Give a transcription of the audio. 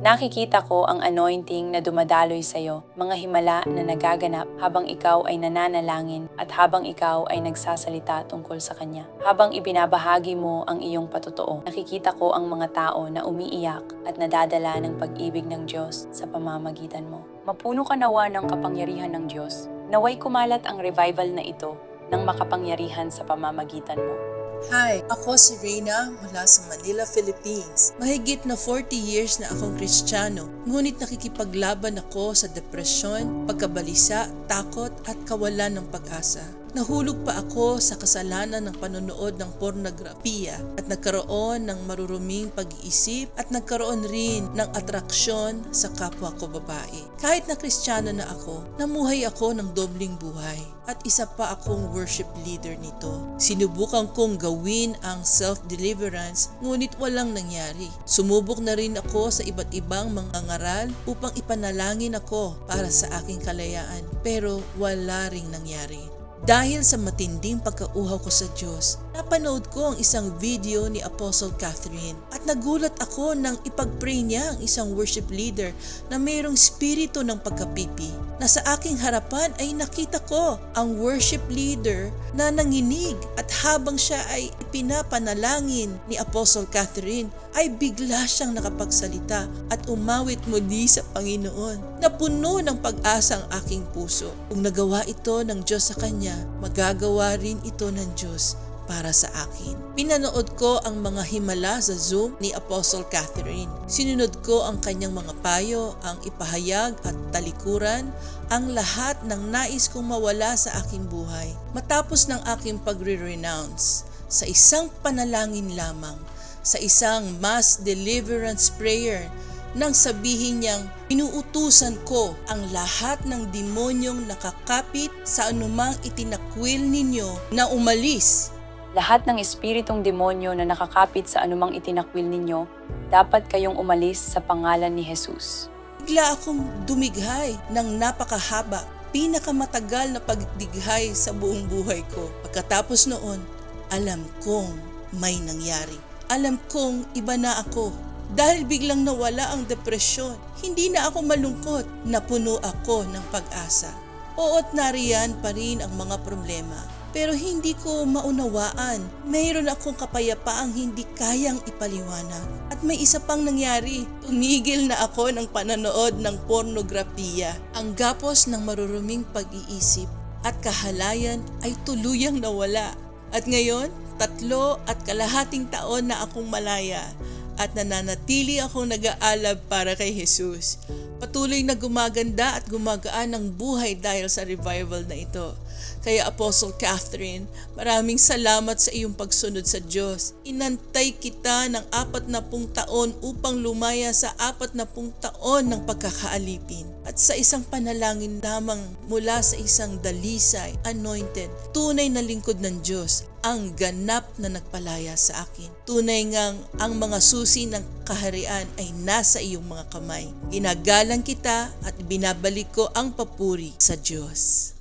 Nakikita ko ang anointing na dumadaloy sa iyo, mga himala na nagaganap habang ikaw ay nananalangin at habang ikaw ay nagsasalita tungkol sa Kanya. Habang ibinabahagi mo ang iyong patotoo, nakikita ko ang mga tao na umiiyak at nadadala ng pag-ibig ng Diyos sa pamamagitan mo. Mapuno ka nawa ng kapangyarihan ng Diyos. Naway kumalat ang revival na ito ng makapangyarihan sa pamamagitan mo. Hi, ako si Reyna mula sa Manila, Philippines. Mahigit na 40 years na akong Kristiyano, ngunit nakikipaglaban ako sa depresyon, pagkabalisa, takot at kawalan ng pag-asa. Nahulog pa ako sa kasalanan ng panonood ng pornografiya at nagkaroon ng maruruming pag-iisip at nagkaroon rin ng atraksyon sa kapwa ko babae. Kahit na kristyano na ako, namuhay ako ng dobling buhay at isa pa akong worship leader nito. Sinubukan kong gawin ang self-deliverance ngunit walang nangyari. Sumubok na rin ako sa iba't ibang mga ngaral upang ipanalangin ako para sa aking kalayaan pero wala ring nangyari. Dahil sa matinding pagkauhaw ko sa Diyos, napanood ko ang isang video ni Apostle Catherine at nagulat ako nang ipag-pray niya ang isang worship leader na mayroong spirito ng pagkapipi. Na sa aking harapan ay nakita ko ang worship leader na nanginig at habang siya ay pinapanalangin ni Apostle Catherine ay bigla siyang nakapagsalita at umawit muli sa Panginoon. Napuno ng pag-asa ang aking puso. Kung nagawa ito ng Diyos sa kanya, magagawa rin ito ng Diyos para sa akin. Pinanood ko ang mga himala sa Zoom ni Apostle Catherine. Sinunod ko ang kanyang mga payo, ang ipahayag at talikuran, ang lahat ng nais kong mawala sa aking buhay. Matapos ng aking pagre-renounce, sa isang panalangin lamang, sa isang mass deliverance prayer, nang sabihin niyang inuutusan ko ang lahat ng demonyong nakakapit sa anumang itinakwil ninyo na umalis Lahat ng espiritong demonyo na nakakapit sa anumang itinakwil ninyo, dapat kayong umalis sa pangalan ni Jesus. Bigla akong dumighay ng napakahaba, pinakamatagal na pagdighay sa buong buhay ko. Pagkatapos noon, alam kong may nangyari. Alam kong iba na ako. Dahil biglang nawala ang depresyon, hindi na ako malungkot, napuno ako ng pag-asa. Oo't nariyan pa rin ang mga problema. Pero hindi ko maunawaan. Mayroon akong kapayapaang hindi kayang ipaliwanag. At may isa pang nangyari. Tumigil na ako ng pananood ng pornografiya. Ang gapos ng maruruming pag-iisip at kahalayan ay tuluyang nawala. At ngayon, tatlo at kalahating taon na akong malaya at nananatili akong nag-aalab para kay Jesus. Patuloy na gumaganda at gumagaan ang buhay dahil sa revival na ito. Kaya Apostle Catherine, maraming salamat sa iyong pagsunod sa Diyos. Inantay kita ng apat na pung taon upang lumaya sa apat na pung taon ng pagkakaalipin. At sa isang panalangin lamang mula sa isang dalisay, anointed, tunay na lingkod ng Diyos, ang ganap na nagpalaya sa akin. Tunay ngang ang mga susi ng kaharian ay nasa iyong mga kamay. Ginagalang kita at binabalik ko ang papuri sa Diyos.